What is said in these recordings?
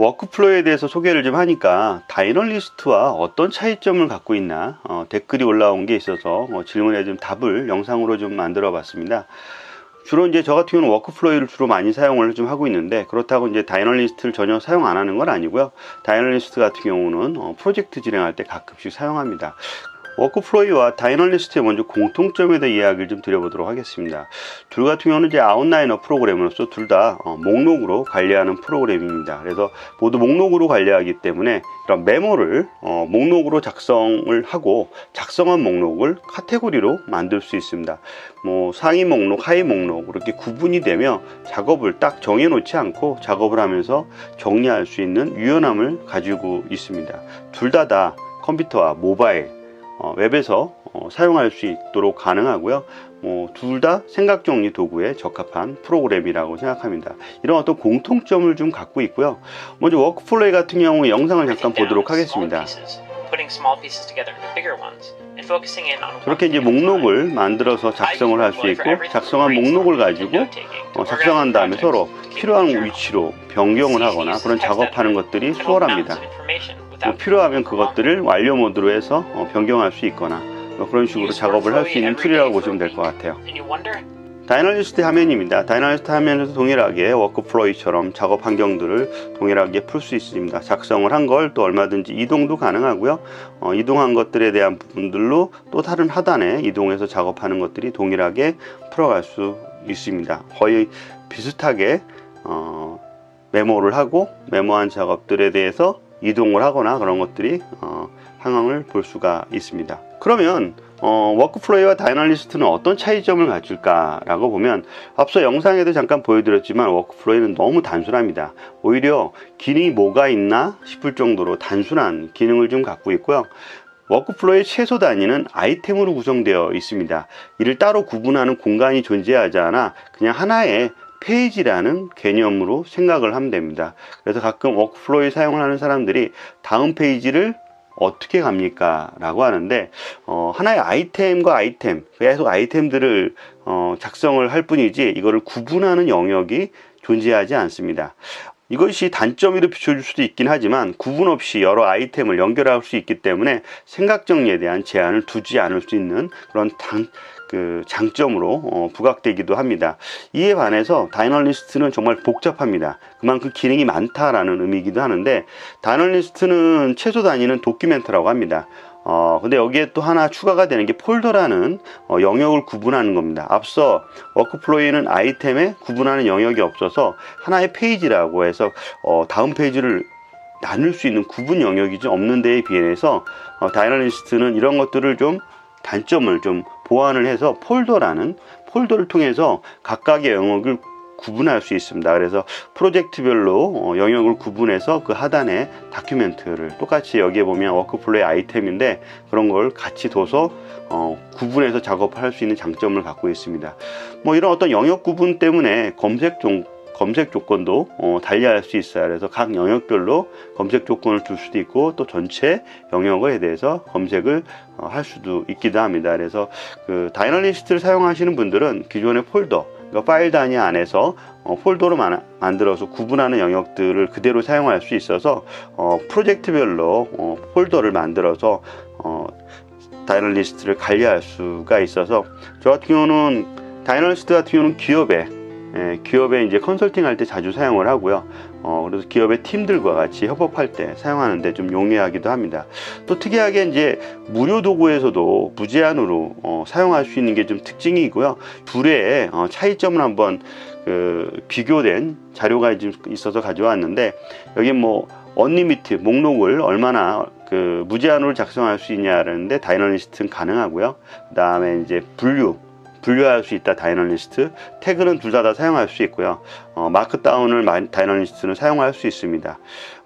워크플로우에 대해서 소개를 좀 하니까 다이널리스트와 어떤 차이점을 갖고 있나 어, 댓글이 올라온 게 있어서 어, 질문에 좀 답을 영상으로 좀 만들어 봤습니다. 주로 이제 저 같은 경우는 워크플로우를 주로 많이 사용을 좀 하고 있는데 그렇다고 이제 다이널리스트를 전혀 사용 안 하는 건 아니고요. 다이널리스트 같은 경우는 어, 프로젝트 진행할 때 가끔씩 사용합니다. 워크플로이와 다이널리스트의 먼저 공통점에 대해 이야기를 좀 드려보도록 하겠습니다. 둘 같은 경우는 이제 아웃라이너 프로그램으로서 둘 다 목록으로 관리하는 프로그램입니다. 그래서 모두 목록으로 관리하기 때문에 이런 메모를 어, 목록으로 작성을 하고 작성한 목록을 카테고리로 만들 수 있습니다. 뭐 상위 목록, 하위 목록 이렇게 구분이 되며 작업을 딱 정해놓지 않고 작업을 하면서 정리할 수 있는 유연함을 가지고 있습니다. 둘 다다 컴퓨터와 모바일 어, 웹에서 어, 사용할 수 있도록 가능하고요. 뭐 둘 다 생각 정리 도구에 적합한 프로그램이라고 생각합니다. 이런 어떤 공통점을 좀 갖고 있고요. 먼저 워크플레이 같은 경우 영상을 잠깐 보도록 하겠습니다. 저렇게 이제 목록을 만들어서 작성을 할 수 있고 작성한 목록을 가지고 어, 작성한 다음에 서로 필요한 위치로 변경을 하거나 그런 작업하는 것들이 수월합니다. 뭐 필요하면 그것들을 완료 모드로 해서 어, 변경할 수 있거나 뭐 그런 식으로 작업을 할 수 있는 툴이라고 보시면 될 것 같아요. 다이널리스트 화면입니다. 다이널리스트 화면에서 동일하게 워크플로이처럼 작업 환경들을 동일하게 풀 수 있습니다. 작성을 한 걸 또 얼마든지 이동도 가능하고요. 어, 이동한 것들에 대한 부분들로 또 다른 하단에 이동해서 작업하는 것들이 동일하게 풀어갈 수 있습니다. 거의 비슷하게 어, 메모를 하고 메모한 작업들에 대해서 이동을 하거나 그런 것들이 어, 상황을 볼 수가 있습니다. 그러면 어, 워크플로이와 다이널리스트는 어떤 차이점을 갖출까라고 보면 앞서 영상에도 잠깐 보여드렸지만 워크플로이는 너무 단순합니다. 오히려 기능이 뭐가 있나 싶을 정도로 단순한 기능을 좀 갖고 있고요. 워크플로의 최소 단위는 아이템으로 구성되어 있습니다. 이를 따로 구분하는 공간이 존재하지 않아 그냥 하나의 페이지라는 개념으로 생각을 하면 됩니다. 그래서 가끔 워크플로이 사용을 하는 사람들이 다음 페이지를 어떻게 갑니까? 라고 하는데, 어, 하나의 아이템과 아이템, 계속 아이템들을 어, 작성을 할 뿐이지, 이거를 구분하는 영역이 존재하지 않습니다. 이것이 단점으로 비춰줄 수도 있긴 하지만 구분 없이 여러 아이템을 연결할 수 있기 때문에 생각 정리에 대한 제한을 두지 않을 수 있는 그런 단, 그 장점으로 어, 부각되기도 합니다. 이에 반해서 다이널리스트는 정말 복잡합니다. 그만큼 기능이 많다라는 의미이기도 하는데 다이널리스트는 최소 단위는 도큐멘트라고 합니다. 어, 근데 여기에 또 하나 추가가 되는 게 폴더라는 어, 영역을 구분하는 겁니다. 앞서 워크플로이는 아이템에 구분하는 영역이 없어서 하나의 페이지라고 해서 어, 다음 페이지를 나눌 수 있는 구분 영역이 좀 없는 데에 비해서 어, 다이널리스트는 이런 것들을 좀 단점을 좀 보완을 해서 폴더라는 폴더를 통해서 각각의 영역을 구분할 수 있습니다. 그래서 프로젝트별로 어, 영역을 구분해서 그 하단에 다큐멘트를 똑같이 여기에 보면 워크플레이 아이템인데 그런 걸 같이 둬서 어, 구분해서 작업할 수 있는 장점을 갖고 있습니다. 뭐 이런 어떤 영역 구분 때문에 검색 종 검색 조건도 어, 달리할 수 있어요. 그래서 각 영역별로 검색 조건을 줄 수도 있고 또 전체 영역에 대해서 검색을 어, 할 수도 있기도 합니다. 그래서 그 다이널리스트를 사용하시는 분들은 기존의 폴더 그러니까 파일 단위 안에서 어, 폴더로 만, 만들어서 구분하는 영역들을 그대로 사용할 수 있어서 어, 프로젝트별로 어, 폴더를 만들어서 어, 다이널리스트를 관리할 수가 있어서 저 같은 경우는 다이널리스트 같은 경우는 기업에 예, 기업에 이제 컨설팅 할 때 자주 사용을 하고요. 어, 그래서 기업의 팀들과 같이 협업할 때 사용하는데 좀 용이하기도 합니다. 또 특이하게 이제 무료 도구에서도 무제한으로 어, 사용할 수 있는 게 좀 특징이고요. 둘의 어, 차이점을 한번 그 비교된 자료가 좀 있어서 가져왔는데 여기 뭐 언리미트 목록을 얼마나 그 무제한으로 작성할 수 있냐라는데 다이너리스트는 가능하고요. 그 다음에 이제 분류 분류할 수 있다 다이널리스트. 태그는 둘 다 다 사용할 수 있고요. 어, 마크다운을 다이널리스트는 사용할 수 있습니다.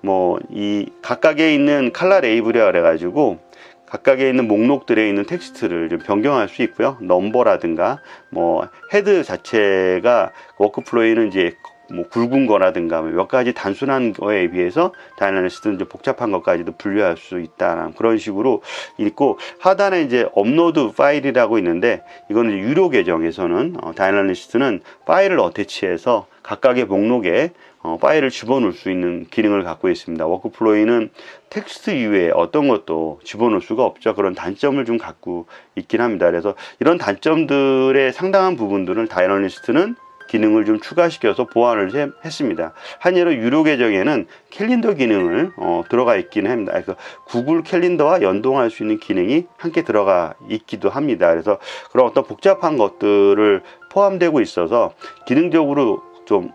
뭐 이 각각에 있는 칼라 레이블이라 그래 가지고 각각에 있는 목록들에 있는 텍스트를 좀 변경할 수 있고요. 넘버라든가 뭐 헤드 자체가 워크플로이는 이제 뭐 굵은 거라든가 뭐몇 가지 단순한 거에 비해서 다이나리스트는 좀 복잡한 것까지도 분류할 수 있다는 그런 식으로 있고 하단에 이제 업로드 파일이라고 있는데 이거는 유료 계정에서는 어, 다이나리스트는 파일을 어태치해서 각각의 목록에 어, 파일을 집어넣을 수 있는 기능을 갖고 있습니다. 워크플로이는 텍스트 이외에 어떤 것도 집어넣을 수가 없죠. 그런 단점을 좀 갖고 있긴 합니다. 그래서 이런 단점들의 상당한 부분들을 다이너리스트는 기능을 좀 추가시켜서 보완을 해- 했습니다. 한 예로 유료 계정에는 캘린더 기능을 어, 들어가 있기는 합니다. 그래서 구글 캘린더와 연동할 수 있는 기능이 함께 들어가 있기도 합니다. 그래서 그런 어떤 복잡한 것들을 포함되고 있어서 기능적으로 좀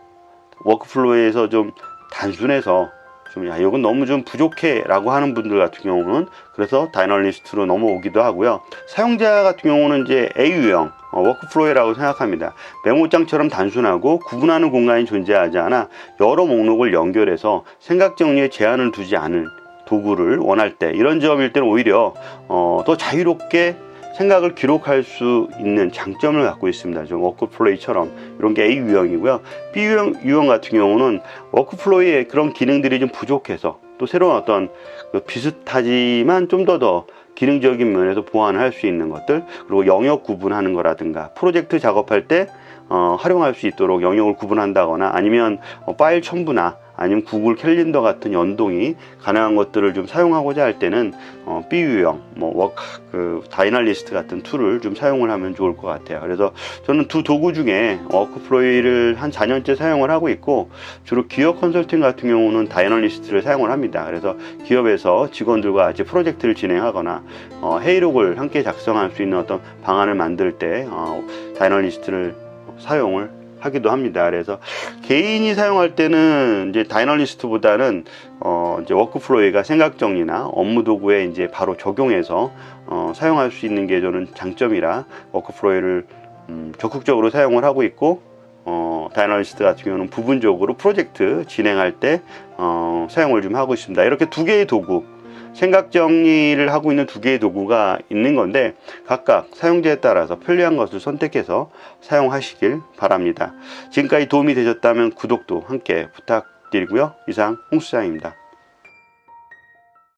워크플로우에서 좀 단순해서 좀, 야, 이건 너무 좀 부족해. 라고 하는 분들 같은 경우는 그래서 다이널리스트로 넘어오기도 하고요. 사용자 같은 경우는 이제 AU형, 어, 워크플로우라고 생각합니다. 메모장처럼 단순하고 구분하는 공간이 존재하지 않아 여러 목록을 연결해서 생각 정리에 제한을 두지 않을 도구를 원할 때 이런 점일 때는 오히려 어, 더 자유롭게 생각을 기록할 수 있는 장점을 갖고 있습니다. 좀 워크플로이처럼 이런 게 A 유형이고요. B 유형, 유형 같은 경우는 워크플로이의 그런 기능들이 좀 부족해서 또 새로운 어떤 그 비슷하지만 좀 더더 기능적인 면에서 보완할 수 있는 것들 그리고 영역 구분하는 거라든가 프로젝트 작업할 때 어, 활용할 수 있도록 영역을 구분한다거나 아니면 어, 파일 첨부나 아니면 구글 캘린더 같은 연동이 가능한 것들을 좀 사용하고자 할 때는 어, BU형, 뭐 워크, 그 다이널리스트 같은 툴을 좀 사용을 하면 좋을 것 같아요. 그래서 저는 두 도구 중에 워크플로이를 한 4년째 사용을 하고 있고 주로 기업 컨설팅 같은 경우는 다이널리스트를 사용을 합니다. 그래서 기업에서 직원들과 같이 프로젝트를 진행하거나 어, 회의록을 함께 작성할 수 있는 어떤 방안을 만들 때 어, 다이널리스트를 사용을 하기도 합니다. 그래서 개인이 사용할 때는 이제 다이널리스트보다는 어 이제 워크플로이가 생각 정리나 업무 도구에 이제 바로 적용해서 어 사용할 수 있는 게 저는 장점이라 워크플로이를 음 적극적으로 사용을 하고 있고 어 다이널리스트 같은 경우는 부분적으로 프로젝트 진행할 때 어 사용을 좀 하고 있습니다. 이렇게 두 개의 도구 생각 정리를 하고 있는 두 개의 도구가 있는 건데 각각 사용자에 따라서 편리한 것을 선택해서 사용하시길 바랍니다. 지금까지 도움이 되셨다면 구독도 함께 부탁드리고요. 이상 홍수장입니다.